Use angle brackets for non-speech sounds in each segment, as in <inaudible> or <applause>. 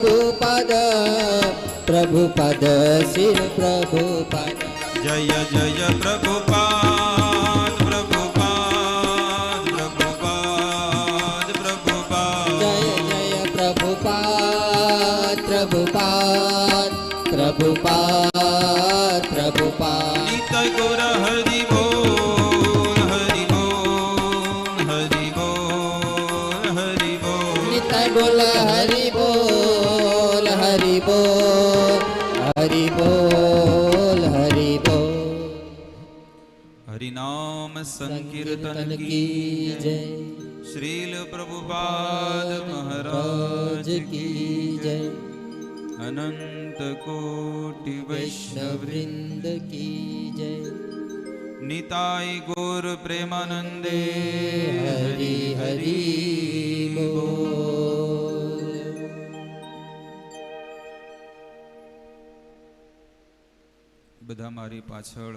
પ્રભુપદ પ્રભુપદ શિર પ્રભુપદ જય જય પ્રભુપાદ હરિ બોલ હરિ બોલ હરિનામ સંકીર્તન કી જય શ્રીલ પ્રભુપાદ મહારાજ કી જય અનંત કોટિ વૈષ્ણવ વૈષ્ણવૃંદ કી જય નિતાય ગોર પ્રેમાનંદે હરિ હરિ બધા મારી પાછળ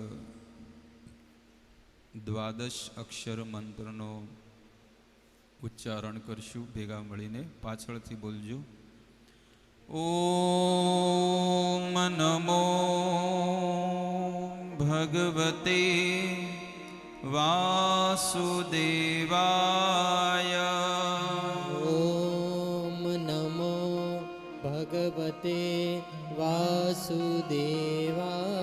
દ્વાદશ અક્ષર મંત્રનો ઉચ્ચારણ કરશું. ભેગા મળીને પાછળથી બોલજો. ઓમ નમો ભગવતે વાસુદેવાય. ઓમ નમો ભગવતે વાસુદેવાય.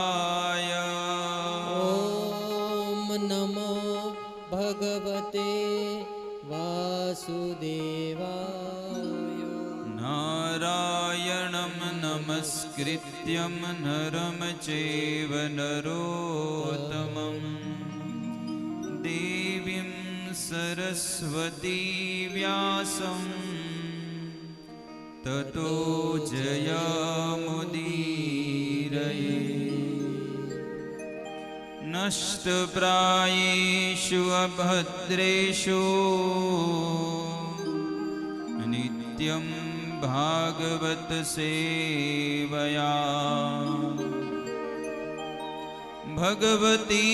વાસુદેવાય नारायणं नमस्कृत्यं નરમ ચૈવ નરોત્તમં દેવીં સરસ્વતી વ્યાસં તતો જયમુદીરયે નષ્ટપ્રાયેષુ અભદ્રેષુ नित्यं भागवत सेवया भगवती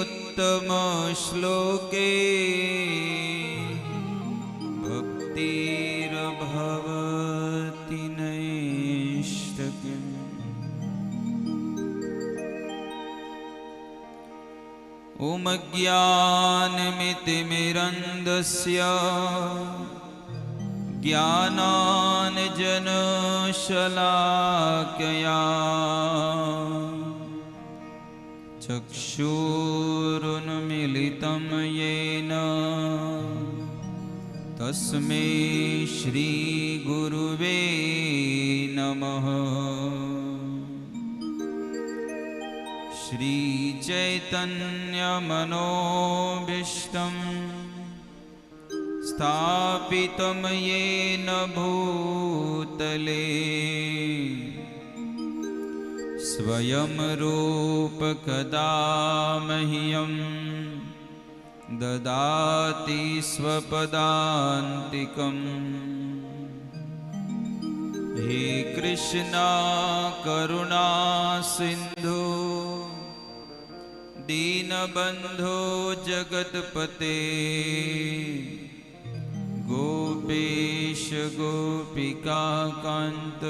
उत्तमश्लोके भक्तिर्भवति नैष्टकिम् ॐ ज्ञानमितिमिरन्दस्य ज्ञानाञ्जनशलाकया चक्षुरुन्मिलितं येन। तस्मै श्रीगुरुवे नमः। श्रीचैतन्यमनोभीष्टं स्थापितं येन भूतले। स्वयं रूपकदा मह्यं ददाति स्वपदान्तिकम् हे कृष्णा करुणा सिन्धु दीनबन्धो जगत्पते गोपेश गोपिकान्त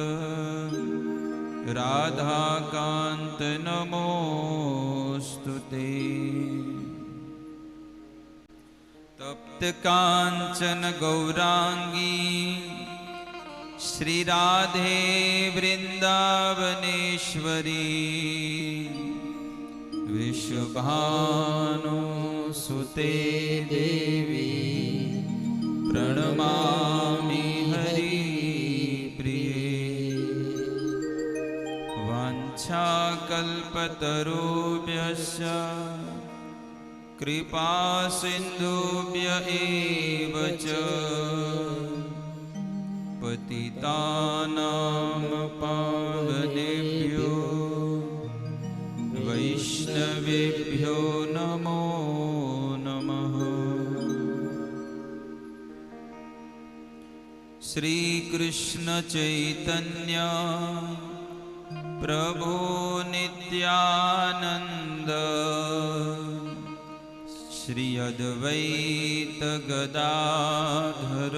राधाकान्त नमोऽस्तु ते तप्तकाञ्चन गौराङ्गी श्रीराधे वृन्दावनेश्वरी विश्वभानुसुते देवी प्रणमामि हरि प्रिये वाञ्छाकल्पतरुभ्यश्च कृपासिन्धुभ्य एव च पतितानां पावनेभ्यो वैष्णवेभ्य શ્રી કૃષ્ણ ચૈતન્ય પ્રભુ નિત્યાનંદ શ્રી અદ્વૈત ગદાધર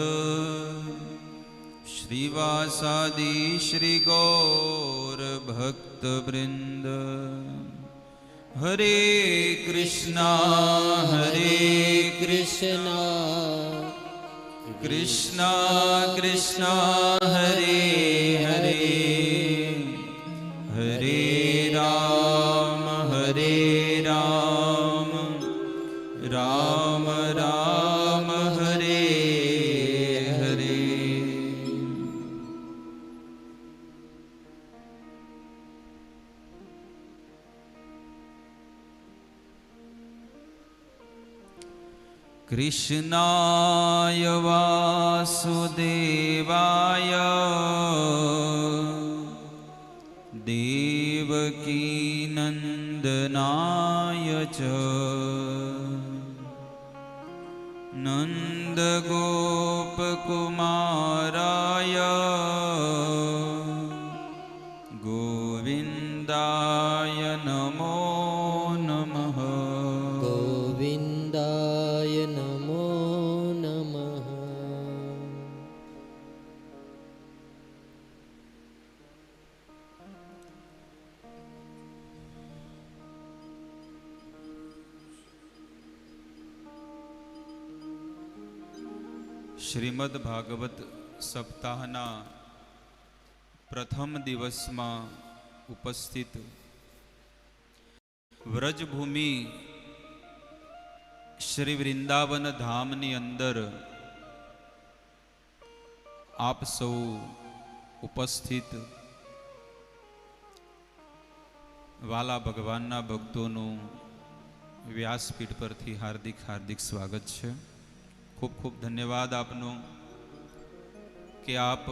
શ્રીવાસાદિ શ્રી ગૌર ભક્તવૃંદ હરે કૃષ્ણ હરે કૃષ્ણ કૃષ્ણ કૃષ્ણ હરે कृष्णाय वासुदेवाय। देवकीनन्दनाय च। नन्दगोपकुमाराय। गोविन्दाय શ્રીમદ ભાગવત સપ્તાહના પ્રથમ દિવસમાં ઉપસ્થિત વ્રજભૂમિ શ્રી વૃંદાવન ધામની અંદર આપ સૌ ઉપસ્થિત. વાલા ભગવાનના ભક્તોનું વ્યાસપીઠ પરથી હાર્દિક હાર્દિક સ્વાગત છે. ખૂબ ખૂબ ધન્યવાદ આપનો કે આપ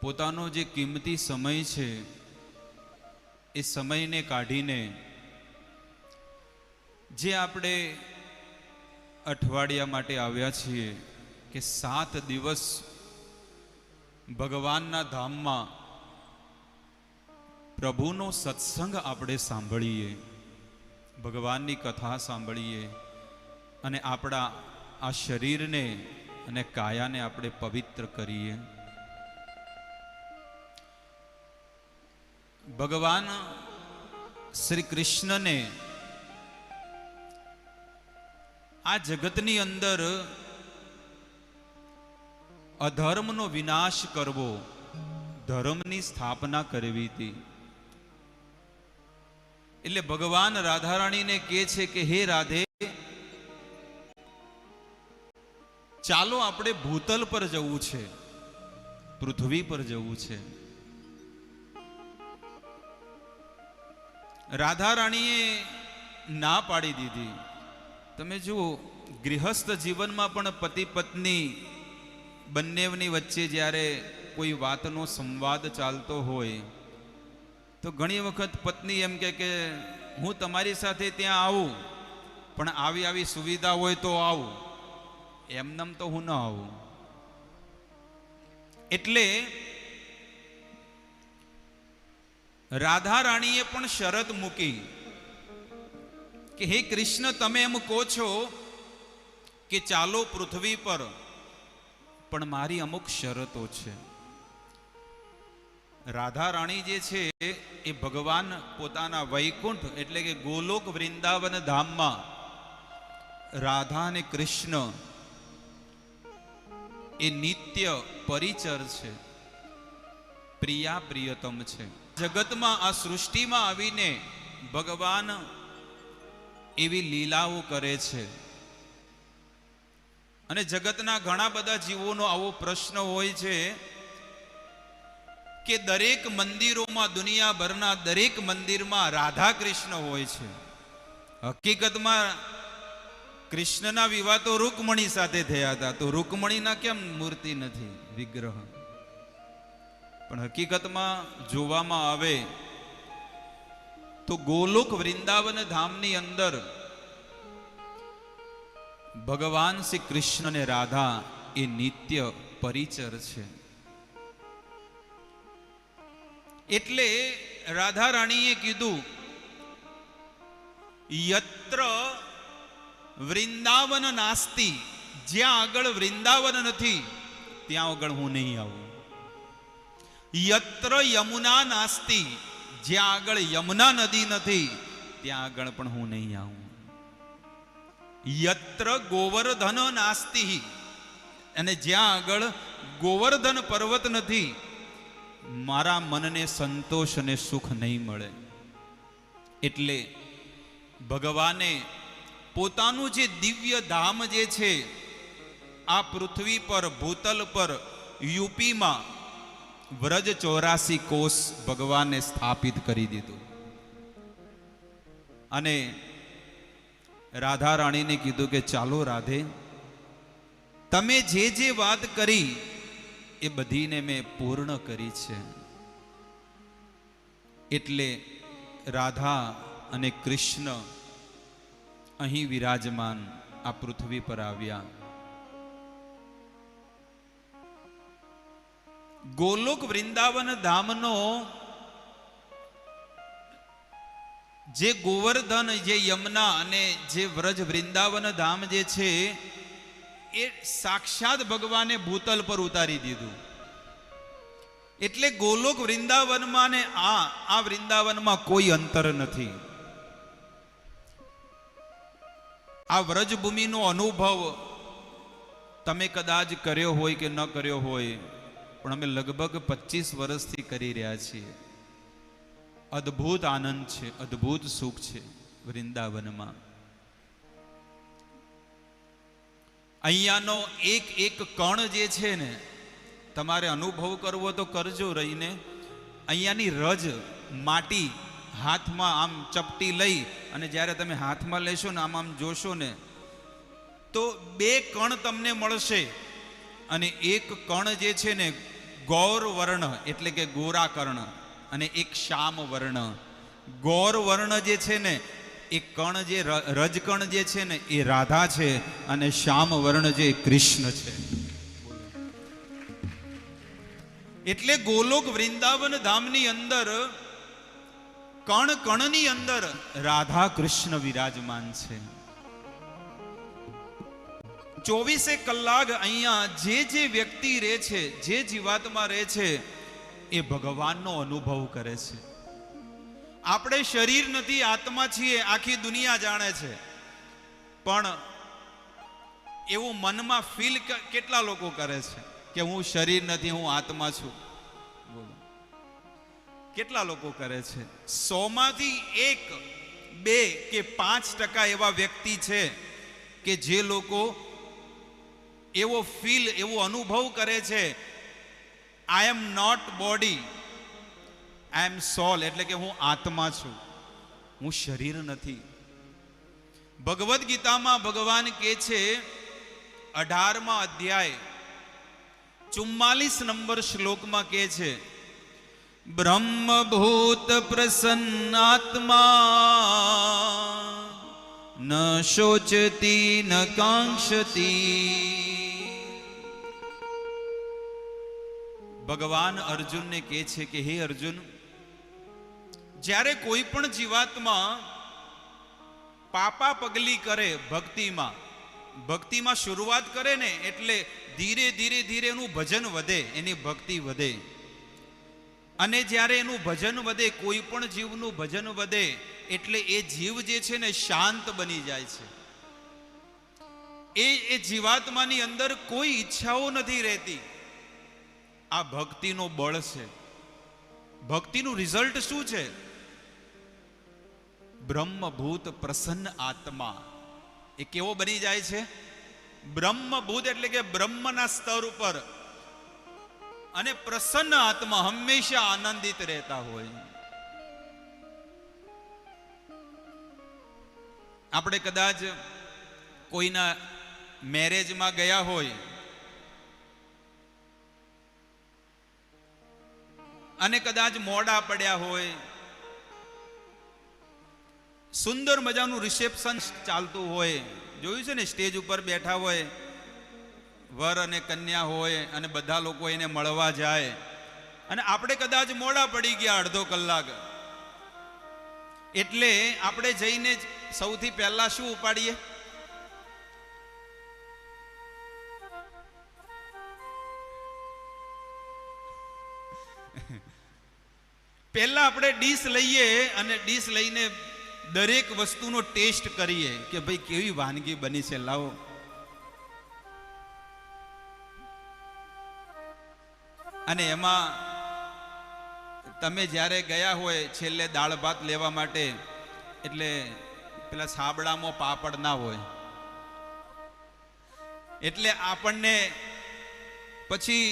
પોતાનો જે કિંમતી સમય છે, એ સમયને કાઢીને જે આપણે અઠવાડિયા માટે આવ્યા છીએ કે સાત દિવસ ભગવાનના ધામમાં પ્રભુનો સત્સંગ આપણે સાંભળીએ. ભગવાનની કથા સાંભળીએ અને આપણા આ શરીરને અને કાયાને આપણે પવિત્ર કરીએ. ભગવાન શ્રી કૃષ્ણને આ જગતની અંદર અધર્મનો વિનાશ કરવો, ધર્મની સ્થાપના કરવી હતી. એટલે ભગવાન રાધારાણીને કહે છે કે, હે રાધે, ચાલો આપણે ભૂતલ પર જવું છે, પૃથ્વી પર જવું છે. રાધારાણીએ ના પાડી દીધી. તમે જુઓ, ગૃહસ્થ જીવનમાં પણ પતિ પત્ની બંનેની વચ્ચે જ્યારે કોઈ વાતનો સંવાદ ચાલતો હોય તો ઘણી વખત પત્ની એમ કે કે, હું તમારી સાથે ત્યાં આવું, પણ આવી આવી સુવિધા હોય તો આવું. એમનેમ તો હું ન આવું. એટલે રાધા રાણીએ પણ શરત મૂકી કે, હે કૃષ્ણ, તમે એમ કહો છો કે ચાલો પૃથ્વી પર, પણ મારી અમુક શરતો છે. રાધા રાણી જે છે, એ ભગવાન પોતાના વૈકુંઠ એટલે કે ગોલોક વૃંદાવન ધામમાં રાધા અને કૃષ્ણ એ નિત્ય પરિચર છે, પ્રિયા પ્રિયતમ છે. જગતમાં આ સૃષ્ટિમાં આવીને ભગવાન એવી લીલાઓ કરે છે. અને જગતના ઘણા બધા જીવોનો આવો પ્રશ્ન હોય છે કે દરેક મંદિરોમાં, દુનિયાભરના દરેક મંદિરમાં રાધા કૃષ્ણ હોય છે. હકીકતમાં કૃષ્ણના વિવાહ તો રૂકમણી સાથે થયા હતા. તો રૂકમણીના કેમ મૂર્તિ નથી? વિગ્રહ. પણ હકીકતમાં જોવામાં આવે તો ગોલોક વૃંદાવન ધામની અંદર ભગવાન શ્રી કૃષ્ણ ને રાધા એ નિત્ય પરિચર છે. એટલે રાધા રાણીએ કીધું, યત્ર વૃંદાવન નાસ્તી, જ્યાં આગળ વૃંદાવન નથી, ત્યાં આગળ હું નહીં આવું. યત્ર યમુના નાસ્તી, જ્યાં આગળ યમુના નદી નથી, ત્યાં આગળ પણ હું નહીં આવું. યત્ર ગોવર્ધન નાસ્તી, અને જ્યાં આગળ ગોવર્ધન પર્વત નથી મારા મનને સંતોષ અને સુખ નહીં મળે. એટલે ભગવાને પોતાનું જે દિવ્ય ધામ જે છે, આ પૃથ્વી પર, ભૂતલ પર, યુપીમાં વ્રજ ચોરાસી કોષ ભગવાને સ્થાપિત કરી દીધું. અને રાધા રાણીને કીધું કે ચાલો રાધે, તમે જે જે વાત કરી એ બધીને મેં પૂર્ણ કરી છે. એટલે રાધા અને કૃષ્ણ અહીં વિરાજમાન આ પૃથ્વી પર આવ્યા. ગોલોક વૃંદાવન ધામનો જે ગોવર્ધન, જે યમુના અને જે વ્રજ વૃંદાવન ધામ જે છે એ સાક્ષાત ભગવાને ભૂતલ પર ઉતારી દીધું. એટલે ગોલોક વૃંદાવનમાં ને આ આ વૃંદાવનમાં કોઈ અંતર નથી. આ વ્રજભૂમિનો અનુભવ તમે કદાચ કર્યો હોય કે ન કર્યો હોય, પણ અમે લગભગ પચીસ વર્ષથી કરી રહ્યા છીએ. અદ્ભુત આનંદ છે, અદ્ભુત સુખ છે વૃંદાવનમાં. અહીંયાનો એક એક કણ જે છે ને, તમારે અનુભવ કરવો તો કરજો રહીને. અહીંયાની રજ, માટી હાથમાં આમ ચપટી લઈ અને જ્યારે તમે હાથમાં લેશો ને આમ આમ જોશો ને, તો બે કણ તમને મળશે. અને એક કણ જે છે ને ગૌર વર્ણ એટલે કે ગોરા કર્ણ અને એક શ્યામ વર્ણ ગૌર વર્ણ જે છે ને એ કણ જે રજકણ જે છે ને, એ રાધા છે અને શ્યામ વર્ણ જે કૃષ્ણ છે. એટલે ગોલોક વૃંદાવન ધામની અંદર, કણ કણની અંદર રાધા કૃષ્ણ વિરાજમાન છે. ચોવીસે કલાક અહીંયા જે જે વ્યક્તિ રહે છે, જે જીવાતમાં રહે છે, એ ભગવાનનો અનુભવ કરે છે. આપણે શરીર નથી, આત્મા છીએ, આખી દુનિયા જાણે છે. પણ એવું મનમાં ફીલ કેટલા લોકો કરે છે કે હું શરીર નથી, હું આત્મા છું? બોલો. કેટલા લોકો કરે છે? સોમાંથી એક, બે કે પાંચ ટકા એવા વ્યક્તિ છે કે જે લોકો એવો ફીલ એવો અનુભવ કરે છે આઈ એમ નોટ બોડી આઈ એમ સોલ એટલે કે હું આત્મા છું. હું શરીર નથી. ભગવદ્ ગીતામાં ભગવાન કહે છે, અઢારમાં અધ્યાય, ચુમ્માલીસ નંબર શ્લોકમાં કહે છે, બ્રહ્મભૂત પ્રસન્નાત્મા ન શોચતી, ન કાંક્ષતી. ભગવાન અર્જુનને કહે છે કે, હે અર્જુન જ્યારે કોઈ પણ જીવાત્મા પાપા પગલી કરે ભક્તિમાં ભક્તિમાં શરૂઆત કરે ને એટલે ધીરે ધીરે ધીરે એનું ભજન વધે, એની ભક્તિ વધે. અને જ્યારે એનું ભજન વધે, કોઈ પણ જીવનું ભજન વધે, એટલે એ જીવ જે છે ને શાંત બની જાય છે. એ એ જીવાત્માની અંદર કોઈ ઈચ્છાઓ નથી રહેતી. આ ભક્તિનો બળ છે. ભક્તિનું રિઝલ્ટ શું છે? બ્રહ્મભૂત પ્રસન્ન આત્મા. એ કેવો બની જાય છે? બ્રહ્મભૂત એટલે કે બ્રહ્મના સ્તર ઉપર. અને પ્રસન્ન આત્મા હંમેશા આનંદિત રહેતા હોય. આપણે કદાચ કોઈના મેરેજમાં ગયા હોય. અને કદાચ મોડા પડ્યા હોય. સુંદર મજાનું રિસેપ્શન ચાલતું હોય. જોયું છે ને, સ્ટેજ ઉપર બેઠા હોય, વર અને કન્યા હોય અને બધા લોકો એને મળવા જાય. અને આપણે કદાચ મોડા પડી ગયા અડધો કલાક. એટલે આપણે જઈને સૌથી પહેલા શું ઉપાડીએ? <laughs> પહેલા આપણે ડીશ લઈએ અને ડીશ લઈને દરેક વસ્તુનો ટેસ્ટ કરીએ કે ભાઈ કેવી વાનગી બની છે, લાવો. અને એમાં તમે જ્યારે ગયા હોય છેલ્લે દાળ ભાત લેવા માટે, એટલે પેલા સાબડામાં પાપડ ના હોય. એટલે આપણને પછી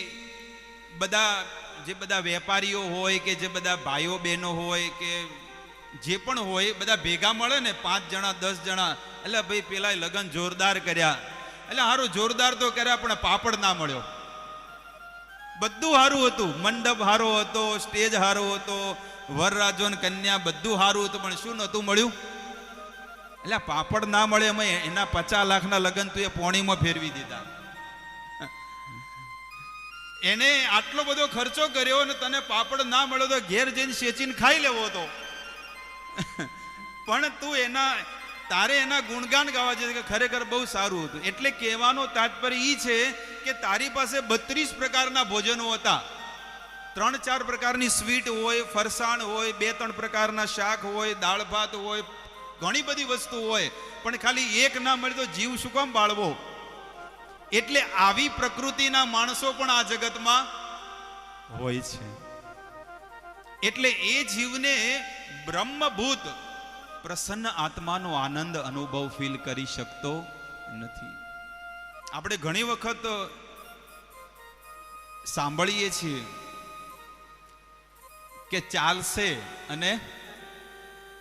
બધા, જે બધા વેપારીઓ હોય કે જે બધા ભાઈઓ બહેનો હોય કે જે પણ હોય બધા ભેગા મળે ને પાંચ જણા, દસ જણા. એટલે ભાઈ પેલા લગન જોરદાર કર્યા. એટલે સારું જોરદાર તો કર્યા, પણ પાપડ ના મળ્યો. બધું સારું હતું. મંડપ સારો હતો, સ્ટેજ સારો હતો, વરરાજો કન્યા બધું સારું હતું, પણ શું નહોતું મળ્યું? એટલે પાપડ ના મળે અમે એના પચાસ લાખના લગ્ન તું એ પોણીમાં ફેરવી દીધા. એને આટલો બધો ખર્ચો કર્યો અને તને પાપડ ના મળ્યો તો ઘેર જઈને સેચીને ખાઈ લેવો હતો પણ તું એના, તારે એના ગુણગાન ગાવા છે કે ખરેખર બહુ સારું હતું. એટલે કહેવાનો તાત્પર્ય એ છે કે તારી પાસે બત્રીસ પ્રકારના ભોજનો હતા. ત્રણ ચાર પ્રકારની સ્વીટ હોય, ફરસાણ હોય, બે ત્રણ પ્રકારના શાક હોય, દાળ ભાત હોય, ઘણી બધી વસ્તુ હોય. પણ ખાલી એક ના મળે તો જીવ શું કામ બાળવો? એટલે આવી પ્રકૃતિના માણસો પણ આ જગતમાં હોય છે. એટલે એ જીવને બ્રહ્મભૂત, પ્રસન્ન આત્માનો આનંદ, અનુભવ ફીલ કરી શકતો નથી. આપણે ઘણી વખત સાંભળીએ છીએ કે ચાલશે અને